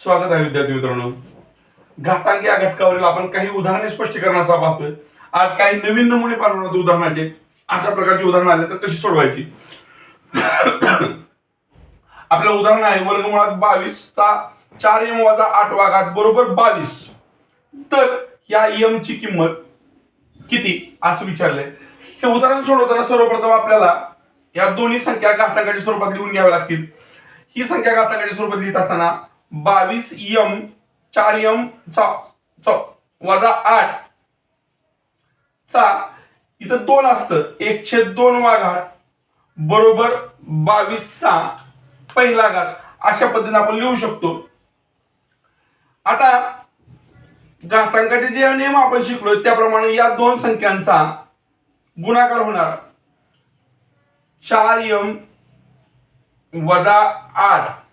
स्वागत आहे विद्यार्थी मित्रांनो. घातांक या घटकावरील आपण काही उदाहरणे स्पष्टीकरणाचा पाहतोय. आज काही नवीन नमुने पाहणार आहोत उदाहरणाचे. अशा प्रकारची उदाहरणं आले तर कशी सोडवायची? आपलं उदाहरण आहे वर्गमुळात बावीस चा चार एम वजा आठ वाघात बरोबर बावीस. तर या एमची किंमत किती? असं विचारलंय. हे उदाहरण सोडवताना सर्वप्रथम आपल्याला या दोन्ही संख्या घातांकाच्या स्वरूपात लिहून घ्याव्या लागतील. ही संख्या घातांकाच्या स्वरूपात लिहित असताना बावीस यम चार यम चा चा- वजा आठ. चा इथं दोन असतं. एकशे दोन वाघात बरोबर बावीसचा पहिला घात. अशा पद्धतीने आपण लिहू शकतो. आता घातांकाचे जे नियम आपण शिकलो त्याप्रमाणे या दोन संख्यांचा गुणाकार होणार. चार यम वजा आठ.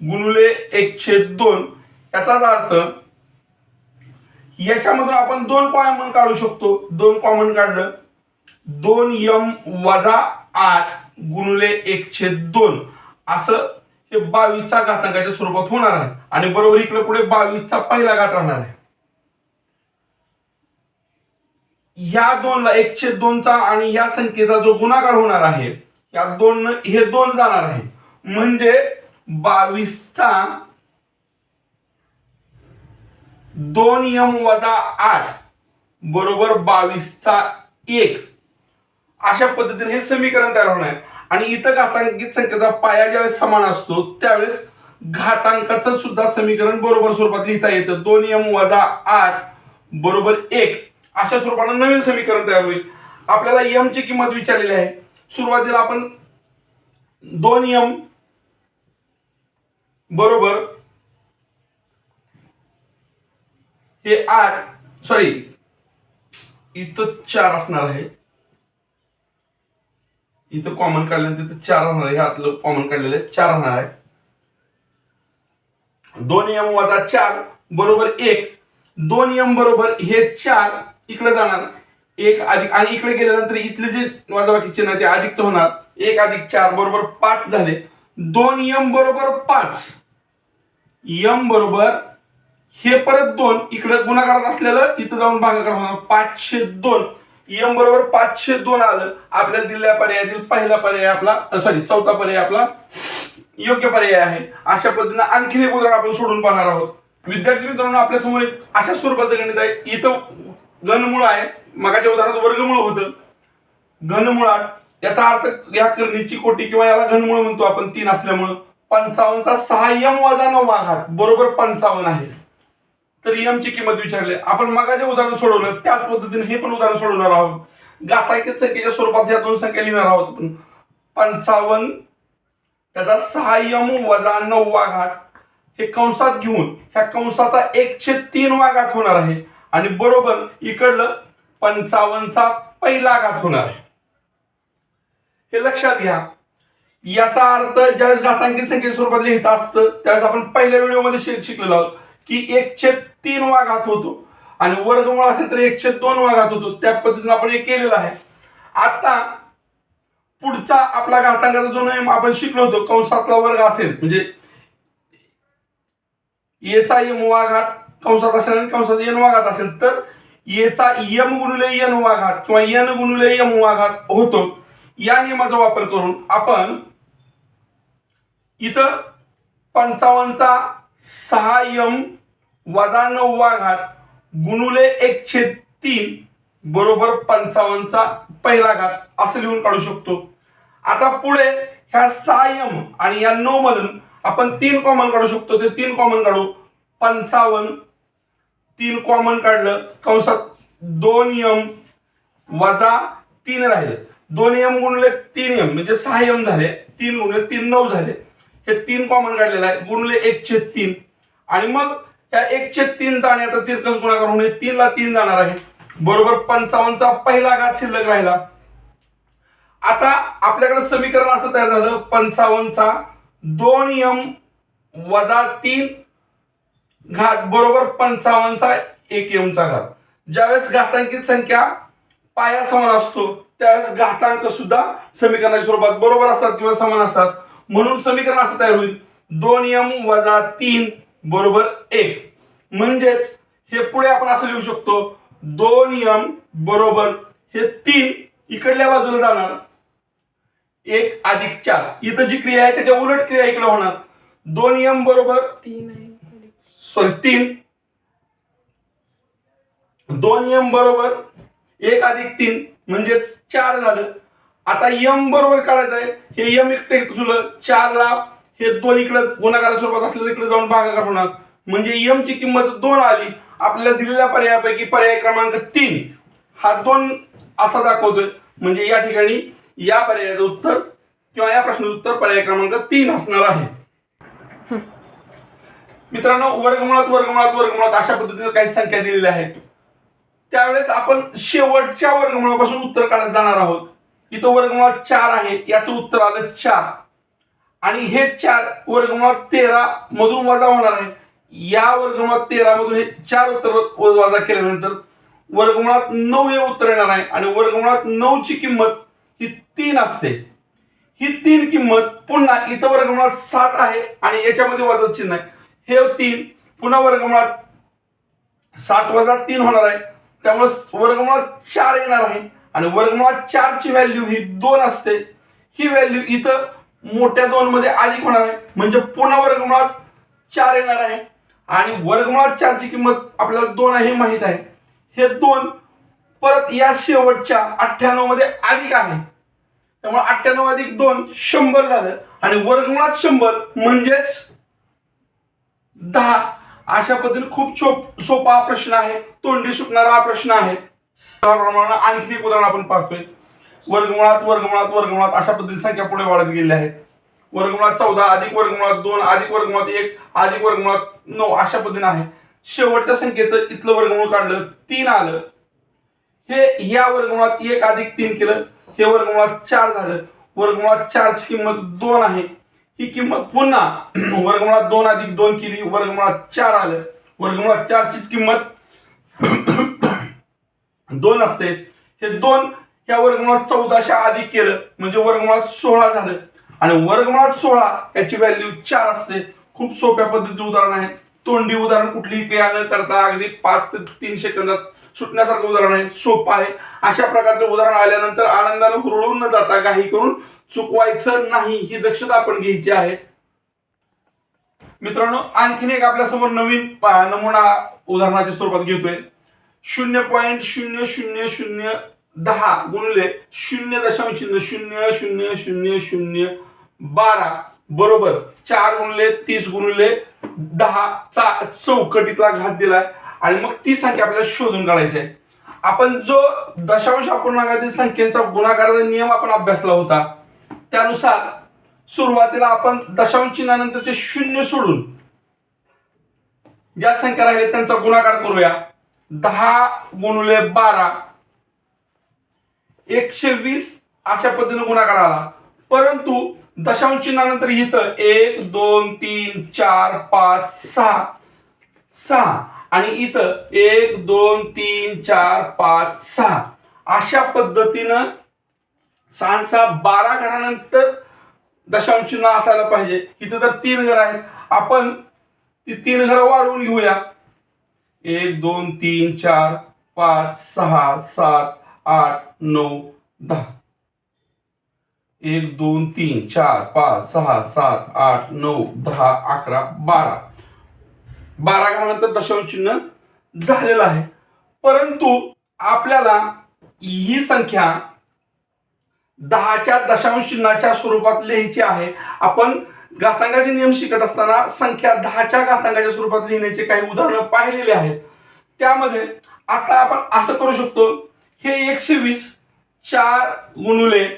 गुणुले एकशे दोन याचाच अर्थ याच्यामधून आपण दोन कॉमन काढू शकतो. दोन कॉमन काढलं दोन यम वजा आठ गुणुले एकशे दोन. असं हे बावीसचा घातांकाच्या स्वरूपात होणार आहे. आणि बरोबर इकडे पुढे बावीसचा पहिला घात राहणार आहे. या दोनला एकशे दोनचा आणि या संख्येचा जो गुणाकार होणार आहे या दोन हे दोन जाणार आहे. म्हणजे बावीसचा दोन यम वजा आठ बरोबर बावीसचा एक. अशा पद्धतीने हे समीकरण तयार होणार आहे. आणि इथं घातांकित संख्येचा पाया ज्यावेळेस समान असतो त्यावेळेस घातांकाचं सुद्धा समीकरण बरोबर स्वरूपात लिहिता येतं. दोन यम वजा आठ बरोबर एक. अशा स्वरूपानं नवीन समीकरण तयार होईल. आपल्याला यमची किंमत विचारलेली आहे. सुरुवातीला आपण दोन यम बरोबर. हे आठ सॉरी इथं चार असणार आहे. इथं कॉमन काढल्यानंतर तिथं चार राहणार आहे. आतलं कॉमन काढलेलं आहे. चार राहणार आहे. दोन एम वजा चार बरोबर एक. दोन एम बरोबर हे चार इकडे जाणार. एक अधिक आणि इकडे गेल्यानंतर इथले जे वजाबाकी चिन्ह ते अधिकचं होणार. एक अधिक चार बरोबर पाच झाले. दोन यम बरोबर पाच. यम बरोबर हे परत दोन. इकडे गुणाकारात असलेलं इथं जाऊन भागाकार होणार पाचशे दोन. यम बरोबर पाचशे दोन आलं. आपल्या दिलेल्या पर्यायातील पहिला पर्याय आपला सॉरी चौथा पर्याय आपला योग्य पर्याय आहे. अशा पद्धतीनं आणखीन एक उदाहरण आपण सोडून पाहणार आहोत. विद्यार्थी मित्रांनो आपल्यासमोर एक अशा स्वरूपाचं गणित आहे. इथं घनमूळ आहे. मगाच्या उदाहरणात वर्गमूळ होतं. घनमुळात याचा अर्थ या करणीची कोटी किंवा याला घनमूळ म्हणतो आपण तीन असल्यामुळं. पंचावन्नचा सहाय्यम वजा नऊ घात बरोबर पंचावन्न आहे. तर यम ची किंमत विचारली. आपण मगाचे उदाहरण सोडवलं त्याच पद्धतीने हे पण उदाहरण सोडवणार आहोत. घातांकित संख्येच्या स्वरूपात या दोन संख्या लिहिणार आहोत आपण. पंचावन्न त्याचा सहाय्यम वजा नऊ घात हे कंसात घेऊन ह्या कंसाचा एकशे तीन वाघात होणार आहे. आणि बरोबर इकडलं पंचावन्नचा पहिला घात होणार आहे. हे लक्षात घ्या. याचा अर्थ ज्यावेळेस घातांकित संख्येच्या स्वरूपात लिहायचं असतं त्यावेळेस आपण पहिल्या व्हिडिओमध्ये शिकलेलो आहोत की एकशे तीन वाघात होतो. आणि वर्गमूळ असेल तर एकशे दोन वाघात होतो. त्या पद्धतीने आपण हे केलेलं आहे. आता पुढचा आपला घातांकाचा जो नियम आपण शिकलो होतो कंसातला वर्ग असेल म्हणजे येचा यम वाघात कंसात असेल आणि कंसात यन वाघात असेल तर येचा यम गुणुले यन वाघात किंवा यन गुणुले यम वाघात होतो. या नियमाचा वापर करून आपण इथं पंचावन्नचा सहा यम वजा नऊ घात गुणुले एकशे तीन बरोबर पंचावन्नचा पहिला घात असं लिहून काढू शकतो. आता पुढे ह्या सहा यम आणि या नऊ मधून आपण तीन कॉमन काढू शकतो. ते तीन कॉमन काढू. पंचावन्न तीन कॉमन काढलं कंसात दोन यम वजा तीन राहिले. दोन यम गुणले तीन यम म्हणजे सहा यम झाले तीन गुणले तीन नऊ झाले. हे तीन कॉमन काढलेलं आहे गुणले एकशे तीन. आणि मग या एकशे तीन जाण्याचा तिरकस गुणाकार होणे तीनला तीन जाणार आहे. बरोबर पंचावन्नचा पहिला घात शिल्लक राहिला. आता आपल्याकडे समीकरण असं तयार झालं पंचावन्नचा दोन यम वजा तीन घात बरोबर पंचावन्नचा एक यमचा घात. ज्यावेळेस घातांकित संख्या पाया समान असतो त्यावेळेस घातांक सुद्धा समीकरणाच्या स्वरूपात बरोबर असतात किंवा समान असतात. म्हणून समीकरण असं तयार होईल. दोन यम वजा तीन बरोबर एक. म्हणजेच हे पुढे आपण असं लिहू शकतो दोन यम बरोबर हे तीन इकडल्या बाजूला जाणार. एक अधिक चार. इथं जी क्रिया आहे त्याच्या उलट क्रिया इकडे होणार. दोन यम बरोबर तीन सॉरी तीन. दोन यम बरोबर एक अधिक तीन. म्हणजेच चार झालं. आता यम बरोबर काढायचं आहे. हे यम इकडे चार चारला हे दोन इकडे गुणाकारा स्वरूपात असलेलं इकडे जाऊन भागाकार होणार. म्हणजे यम ची किंमत दोन आली. आपल्याला दिलेल्या पर्यायापैकी पर्याय क्रमांक तीन. हा दोन असा दाखवतोय. म्हणजे या ठिकाणी या पर्यायाचं उत्तर किंवा या प्रश्नाचं उत्तर पर्याय क्रमांक तीन असणार आहे. मित्रांनो वर्गमुळात वर्गमुळात वर्गमुळात अशा पद्धतीने काही संख्या दिलेल्या आहेत. त्यावेळेस आपण शेवटच्या वर्गमुळापासून उत्तर काढत जाणार आहोत. इथं वर्गमुळात चार आहे याचं उत्तर आलं चार. आणि हे चार वर्गमुळात तेरा मधून वजा होणार आहे. या वर्गमुळात तेरा मधून हे चार उत्तर व- वजा केल्यानंतर वर्गमुळात नऊ हे उत्तर येणार आहे आणि वर्गमुळात नऊ ची किंमत ही तीन असते. ही तीन किंमत पुन्हा इथं वर्गमुळात सात आहे आणि याच्यामध्ये वजा चिन्ह आहे. हे तीन पुन्हा वर्गमुळात सात वजा तीन होणार आहे. त्यामुळे वर्गमुळात चार येणार आहे. आणि वर्गमुळात चारची व्हॅल्यू ही दोन असते. ही व्हॅल्यू इथं मोठ्या दोन मध्ये अधिक होणार आहे. म्हणजे पुन्हा वर्गमुळात चार येणार आहे. आणि वर्गमुळात चारची किंमत आपल्याला दोन आहे माहीत माहीत आहे. हे दोन परत या शेवटच्या अठ्ठ्याण्णवमध्ये अधिक आहे त्यामुळे अठ्ठ्याण्णव अधिक दोन शंभर झालं. आणि वर्गमुळात शंभर म्हणजेच दहा. अशा पद्धतीने खूप सोप सोपा प्रश्न आहे. तोंडी सुटणारा हा प्रश्न आहे. आणखी एक उदाहरण आपण पाहतोय. वर्गमुळात वर्गमुळात वर्गमुळात अशा पद्धतीने संख्या पुढे वाढत गेलेल्या आहेत वर्गमुळात चौदा अधिक वर्गमुळात दोन अधिक वर्गमुळात एक अधिक वर्गमुळात नऊ अशा पद्धतीने आहे. शेवटच्या संख्येचं इथलं वर्गमूळ काढलं तीन आलं. हे या वर्गमुळात एक अधिक तीन केलं. हे वर्गमुळात चार झालं. वर्गमुळात चारची किंमत दोन आहे. ही किंमत पुन्हा वर्गमुळात दोन अधिक दोन केली वर्गमुळात चार आलं. वर्गमुळात चारचीच किंमत दोन असते. हे दोन या वर्गमुळात चौदाशा अधिक केलं म्हणजे वर्गमुळात सोळा झालं. आणि वर्गमुळात सोळा याची व्हॅल्यू चार असते. खूप सोप्या पद्धतीचं उदाहरण आहे. तोंडी उदाहरण कुठलीही क्रिया न करता अगदी पाच ते तीन सेकंदात सुटण्यासारखं उदाहरण आहे. सोपं आहे. अशा प्रकारचं उदाहरण आल्यानंतर आनंदानं हुरळून न जाता काही करून चुकवायचं नाही ही दक्षता आपण घ्यायची आहे. मित्रांनो आणखीन एक आपल्यासमोर नवीन नमुना उदाहरणाच्या स्वरूपात घेतोय. शून्य पॉईंट शून्य शून्य शून्य दहा गुणिले शून्य दशांश शून्य शून्य शून्य शून्य बारा बरोबर चार गुणले तीस गुणले दहा चा चौकटीतला घात दिलाय. आणि मग ती संख्या आपल्याला शोधून काढायची आहे. आपण जो दशांश अपूर्णांकातील संख्येचा गुणाकाराचा नियम आपण अभ्यासला होता त्यानुसार सुरुवातीला आपण दशांश चिन्हानंतरचे शून्य सोडून ज्या संख्या राहिल्या त्यांचा गुणाकार करूया. दहा गुणुले बारा एकशे वीस अशा पद्धतीने गुणाकार आला. परंतु दशांश चिन्हानंतर इथं एक दोन तीन चार पाच सहा सहा. आणि इथं एक दोन तीन चार पाच सहा. अशा पद्धतीनं सहा सहा बारा घरानंतर दशांश चिन्ह असायला पाहिजे. इथं तर तीन घर आहेत. आपण ती तीन घरं वाढवून घेऊया. एक दोन तीन चार पाच सहा सात आठ नऊ दहा. एक दोन तीन चार पाच सहा सात आठ नऊ दहा अकरा बारा. बारा घरानंतर दशांश चिन्ह झालेलं आहे. परंतु आपल्याला ही संख्या दहाच्या दशांश चिन्हाच्या स्वरूपात लिहायची आहे. आपण घातांकाचे नियम शिकत असताना संख्या दहाच्या घातांकाच्या स्वरूपात लिहिण्याचे काही उदाहरणं पाहिलेले आहेत. त्यामध्ये आता आपण असं करू शकतो हे एकशे वीस चार गुणुले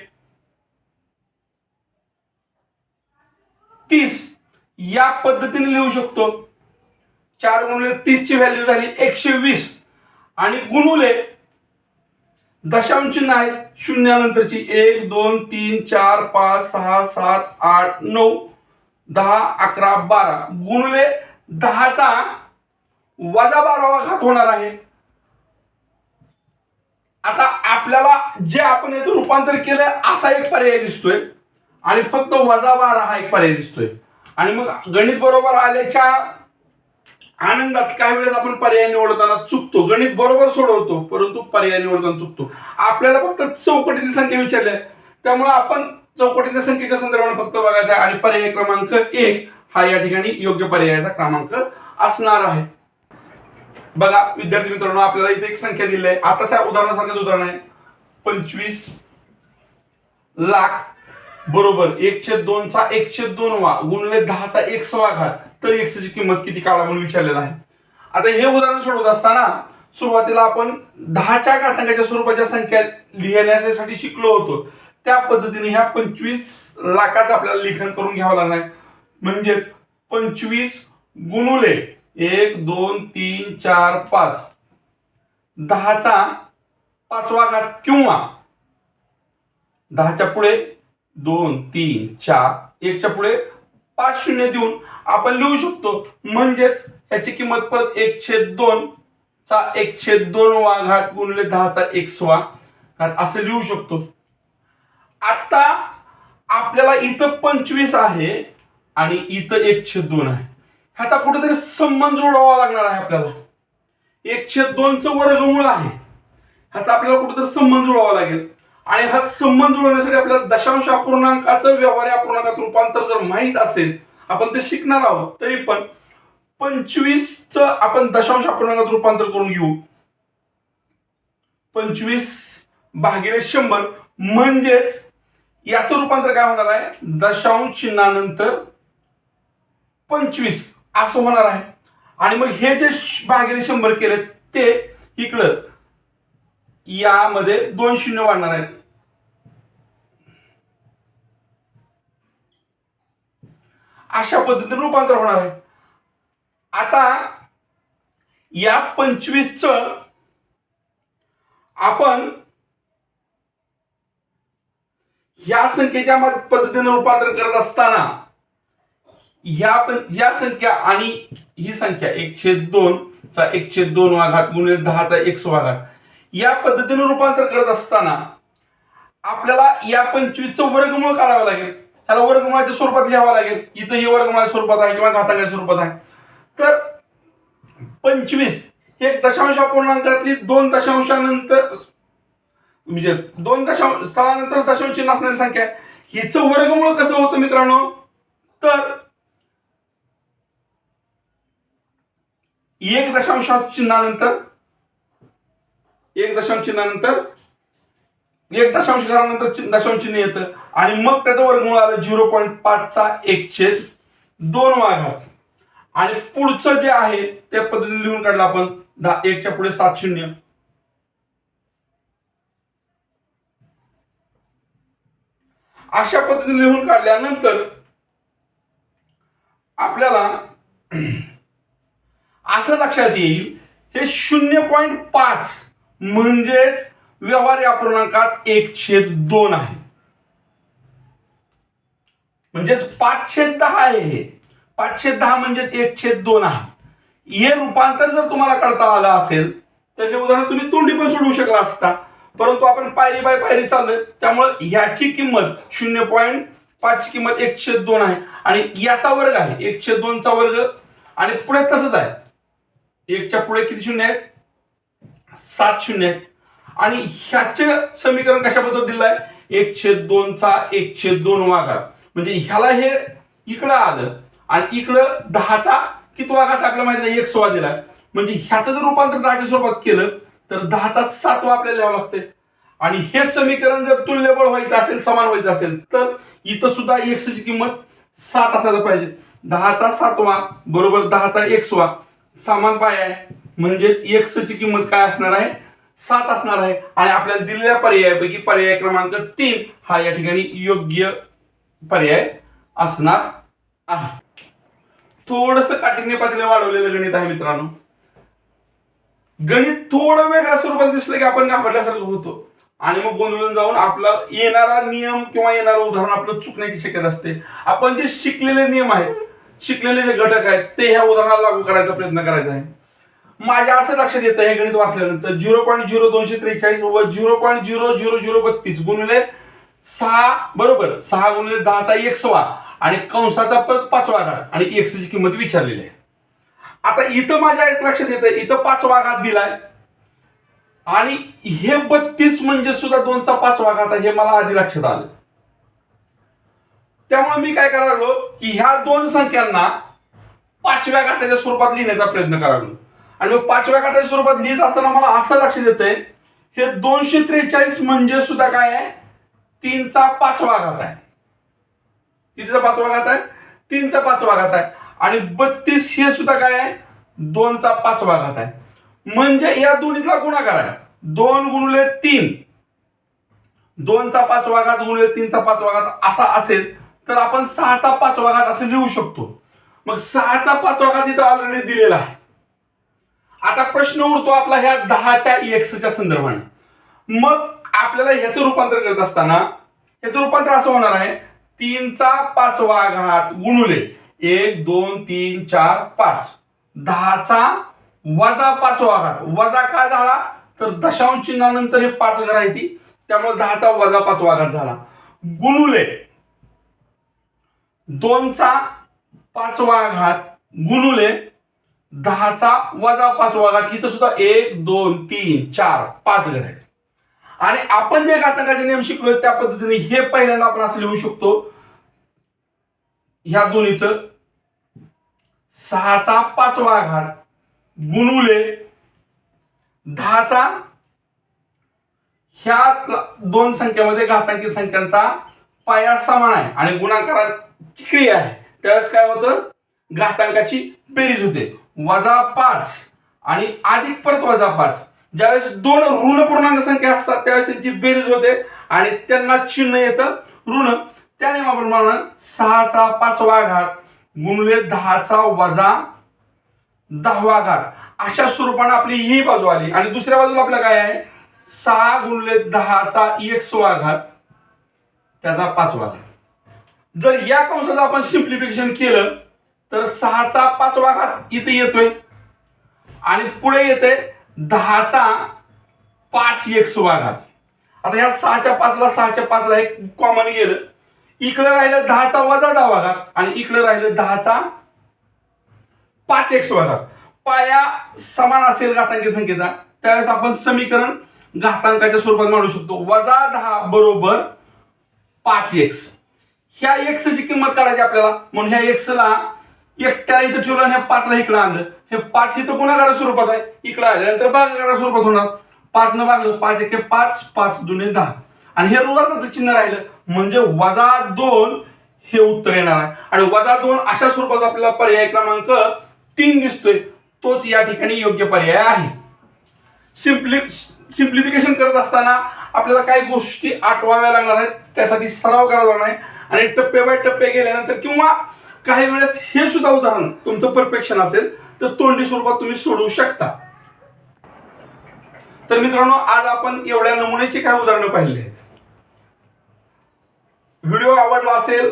तीस या पद्धतीने लिहू शकतो. चार गुणुले तीसची व्हॅल्यू झाली एकशे वीस आणि गुणुले दशांश चिन्ह आहेत शून्यानंतरची एक दोन तीन चार पाच सहा सात आठ नऊ दहा अकरा बारा. गुणुले दहाचा वजा बारावा घात होणार आहे. आता आपल्याला जे आपण याचं रूपांतर केलं असा एक पर्याय दिसतोय. आणि फक्त वजा बारा हा एक पर्याय दिसतोय. आणि मग गणित बरोबर आल्याच्या आनंदात काही वेळेस आपण पर्याय निवडताना चुकतो. गणित बरोबर सोडवतो परंतु पर्याय निवडताना चुकतो. आपल्याला फक्त चौकटीची संख्या विचारल्या. त्यामुळे आपण चौकटीच्या संख्येच्या संदर्भाने फक्त बघायचं आहे. आणि पर्याय क्रमांक एक हा या ठिकाणी योग्य पर्यायाचा क्रमांक असणार आहे. बघा विद्यार्थी मित्रांनो आपल्याला इथे एक संख्या दिली आहे आता उदाहरणासारखंच उदाहरण आहे. पंचवीस लाख बरोबर एकशे दोनचा एकशे दोन वा गुणले दहाचा एक सवा घात. तर एकशेची किंमत किती काढा म्हणून विचारलेलं आहे. आता हे उदाहरण सोडवत असताना सुरुवातीला आपण दहाच्या घातांकाच्या स्वरूपाच्या संख्या लिहिण्यासाठी शिकलो होतो. त्या पद्धतीने ह्या पंचवीस लाखाचं आपल्याला लिखाण करून घ्यावं लागणार म्हणजेच पंचवीस गुणुले एक दोन तीन चार पाच. दहाचा पाचवा घात किंवा दहाच्या पुढे दोन तीन चार एकच्या पुढे पाच शून्य देऊन आपण लिहू शकतो. म्हणजेच याची किंमत परत एकशे दोन चा एकशे दोन वा घात गुणले दहाचा एकसवा घात असं लिहू शकतो. आता आपल्याला इथं पंचवीस आहे आणि इथं एकशे दोन आहे. ह्याचा कुठेतरी संबंध जोडावा लागणार आहे आपल्याला. एकशे दोनचं वर्गमूळ आहे. ह्याचा आपल्याला कुठेतरी संबंध जोडावा लागेल. आणि हा संबंध जुळवण्यासाठी आपल्याला दशांश अपूर्णांकाचं व्यवहार अपूर्णांकात रूपांतर जर माहीत असेल आपण ते शिकणार आहोत तरी पण पंचवीसचं आपण दशांश अपूर्णांकात रूपांतर करून घेऊ. पंचवीस भागिले शंभर म्हणजेच याचं रूपांतर काय होणार आहे? दशांश चिन्हानंतर पंचवीस असं होणार आहे. आणि मग हे जे भागिले शंभर केले ते इकडं यामध्ये दोन शून्य वाढणार आहेत. अशा पद्धतीने रूपांतर होणार आहे. आता या पंचवीसच आपण या संख्येच्या पद्धतीने रूपांतर करत असताना या पण या संख्या आणि ही संख्या एकशे दोन चा एकशे दोन वाघात गुणिले दहाचा एक वाघात. या पद्धतीने रूपांतर करत असताना आपल्याला या पंचवीसचं वर्गमूळ काढावं लागेल. त्याला वर्गमुळाच्या स्वरूपात लिहावं लागेल. इथं हे वर्गमुळाच्या स्वरूपात आहे किंवा घातांच्या स्वरूपात आहे. तर पंचवीस हे दशांश पूर्णांकातली दोन दशांशानंतर म्हणजे दोन दशांश स्थळानंतर दशांश चिन्ह असणारी संख्या आहे. हिचं वर्गमूळ कसं होतं मित्रांनो? तर एक दशांश चिन्हानंतर एक दशांश चिन्हानंतर म्हणजे एक दशांश घरानंतर दशांश चिन्ह येतं. आणि मग त्याचं वर्गमूळ आलं झिरो पॉईंट पाचचा एकशे दोन वाघात आणि पुढचं जे आहे त्या पद्धतीने लिहून काढलं आपण. दहा एकच्या पुढे सात शून्य. अशा पद्धतीने लिहून काढल्यानंतर आपल्याला असं लक्षात येईल हे शून्य पॉईंट पाच म्हणजेच व्यवहार्य अपूर्णांकात एक छेद दोन आहे. म्हणजेच पाच छेद दहा आहे हे. पाच छेद दहा म्हणजेच एक छेद दोन आहे. हे रूपांतर जर तुम्हाला करता आलं असेल तर हे उदाहरण तुम्ही तोंडी पण सोडवू शकला असता. परंतु आपण पायरी बाय पायरी चाललोय. त्यामुळे ह्याची किंमत शून्य पॉईंट पाचची किंमत एकशे दोन आहे. आणि याचा वर्ग आहे. एकशे दोनचा वर्ग. आणि पुढे तसंच आहे. एकच्या पुढे किती शून्य आहेत? सात शून्य आहेत. आणि ह्याचे समीकरण कशा पद्धतीने दिलं आहे एकशे दोनचा एकशे दोन वाघात. म्हणजे ह्याला हे इकडं आलं आणि इकडं दहाचा किती वाघात आपल्याला माहिती नाही एक सोळा दिलाय. म्हणजे ह्याचं जर रूपांतर दहाच्या स्वरूपात केलं तर दहाचा सातवा आपल्याला लिहावं लागते आणि हे समीकरण जर तुल्यबळ व्हायचं असेल समान व्हायचं असेल तर इथं सुद्धा एक्सची किंमत सात असायला पाहिजे. दहाचा सातवा बरोबर दहाचा एकसवा. समान पाय आहे. म्हणजे एक्सची किंमत काय असणार आहे? सात असणार आहे आणि आपल्याला दिलेल्या पर्यायापैकी पर्याय क्रमांक तीन हा या ठिकाणी योग्य पर्याय असणार आहे. थोडस काठिण्य पातळी वाढवलेलं गणित आहे मित्रांनो. गणित थोडं वेगळ्या स्वरूपात दिसलं की आपण घाबरल्यासारखं होतो. आणि मग गोंधळून जाऊन आपला येणारा नियम किंवा येणारं उदाहरण आपलं चुकण्याची शक्यता असते. आपण जे शिकलेले नियम आहेत शिकलेले जे घटक आहेत ते ह्या उदाहरणाला लागू करायचा प्रयत्न करायचा आहे. माझ्या असं लक्षात येतं हे गणित वाचल्यानंतर. झिरो पॉईंट झिरो दोनशे त्रेचाळीस व zero point zero zero zero बत्तीस गुणिले सहा बरोबर सहा गुणिले दहाचा एकसवा आणि कंसाचा परत पाचवा घात आणि एक्सची किंमत विचारलेली आहे. आता इथं माझ्या एक लक्षात येतं इथं पाचवा घात दिलाय. आणि हे बत्तीस म्हणजे सुद्धा दोनचा पाचवा घात हे मला आधी लक्षात आलं. त्यामुळे मी काय करायलो की ह्या दोन संख्यांना पाचव्या घाताच्या स्वरूपात लिहिण्याचा प्रयत्न करायलो. आणि मग पाचव्या घाताच्या स्वरूपात लिहित असताना मला असं लक्षात येतंय हे दोनशे त्रेचाळीस म्हणजे सुद्धा काय आहे? तीनचा पाचवा घात आहे. कितीचा पाचवा घात आहे? तीनचा पाचवा घात आहे. आणि बत्तीस हे सुद्धा काय आहे? दोनचा पाचवा घात आहे. म्हणजे या दोन्हीतला गुणाकार आहे. दोन गुणले तीन. दोनचा पाचवा घात गुणले तीनचा पाचवा घात असा असेल तर आपण सहाचा पाचवा घात असं लिहू शकतो. मग सहाचा पाचवा घात इथं ऑलरेडी दिलेला आहे. आता प्रश्न उरतो आपला ह्या दहाच्या एक्सच्या संदर्भाने. मग आपल्याला ह्याचं रूपांतर करत असताना ह्याचं रूपांतर असं होणार आहे. तीनचा पाचवा घात गुणुले. एक दोन तीन चार पाच. दहाचा वजा पाचवा घात. वजा का झाला? तर दशांश चिन्हानंतर हे पाच घर आहे ती. त्यामुळे दहाचा वजा पाचवा घात झाला. गुणुले. दोनचा पाचवा घात गुणुले. दहाचा वजा पाच घात इथं सुद्धा एक दोन तीन चार पाच घर आहेत. आणि आपण जे घातकाचे नियम शिकलो त्या पद्धतीने हे पहिल्यांदा आपण असं लिहू शकतो. ह्या दोन्हीचं सहाचा पाचवा घात गुणुले दहाचा ह्या दोन संख्येमध्ये घातांकी संख्यांचा पाया समान आहे आणि गुणाकाराची क्रिया आहे. त्यावेळेस काय होतं? घातांकाची बेरीज होते. वजा पाच. आणि अधिक परत वजा पाच. ज्यावेळेस दोन ऋण पूर्णांक संख्या असतात त्यावेळेस त्यांची बेरीज होते आणि त्यांना चिन्ह येतं. ऋण त्या नियमाप्रमाणे सहाचा पाचवा घात गुणले दहाचा वजा दहावा घात. अशा स्वरूपाने आपली ही बाजू आली. आणि दुसऱ्या बाजूला आपलं काय आहे? सहा गुणले दहाचा एकसवा घात त्याचा पाचवा घात. जर या कंसाचं आपण सिम्प्लिफिकेशन केलं तर सहाचा पाचवा घात इथे येतोय. आणि पुढे येते दहाचा पाच एक घात आता ह्या सहाच्या पाचला सहाच्या पाचला एक कॉमन गेलं. इकडे राहिलं दहाचा वजा दहावा घात आणि इकडे राहिलं दहाचा पाच एक घात पाया समान असेल घातांकी संख्येचा त्यावेळेस आपण समीकरण घातांकाच्या स्वरूपात मांडू शकतो. वजा दहा बरोबर पाच एक्स. ह्या एक्सची किंमत काढायची आपल्याला. म्हणून ह्या एक्सला एकट्याला इथं ठेवलं आणि ह्या पाचला इकडं आणलं. हे पाच इथं गुणाकारा स्वरूपात आहे? इकडं आल्यानंतर भागाकारा स्वरूपात होणार. पाच न भागलं पाच एके पाच पाच दुने दहा. आणि हे रोगाचं चिन्ह राहिलं. म्हणजे वजा दोन हे उत्तर येणार आहे. आणि वजा दोन अशा स्वरूपात आपल्याला पर्याय क्रमांक तीन दिसतोय. तोच या ठिकाणी योग्य पर्याय आहे. सिम्प्लि सिम्प्लिफिकेशन करत असताना आपल्याला काही गोष्टी आठवाव्या लागणार आहेत. त्यासाठी सराव करावा लागणार आहे. आणि टप्पे बाय टप्पे गेल्यानंतर किंवा काही वेळेस हे सुद्धा उदाहरण तुमचं परफेक्शन असेल तर तोंडी स्वरूपात तुम्ही सोडवू शकता. तर मित्रांनो आज आपण एवढ्या नमुन्याची काय उदाहरणं पाहिली आहेत? व्हिडिओ आवडला असेल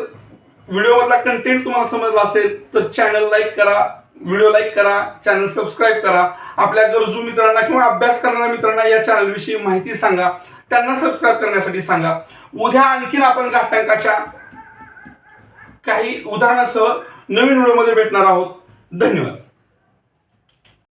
व्हिडिओमधला कंटेंट तुम्हाला समजला असेल तर चॅनल लाईक करा व्हिडिओ लाईक करा चॅनल सबस्क्राईब करा. आपल्या गरजू मित्रांना किंवा अभ्यास करणाऱ्या मित्रांना या चॅनलविषयी माहिती सांगा. त्यांना सबस्क्राईब करण्यासाठी सांगा. उद्या आणखीन आपण घातांकाच्या काही उदाहरणासह नवीन व्हिडिओमध्ये भेटणार आहोत. धन्यवाद.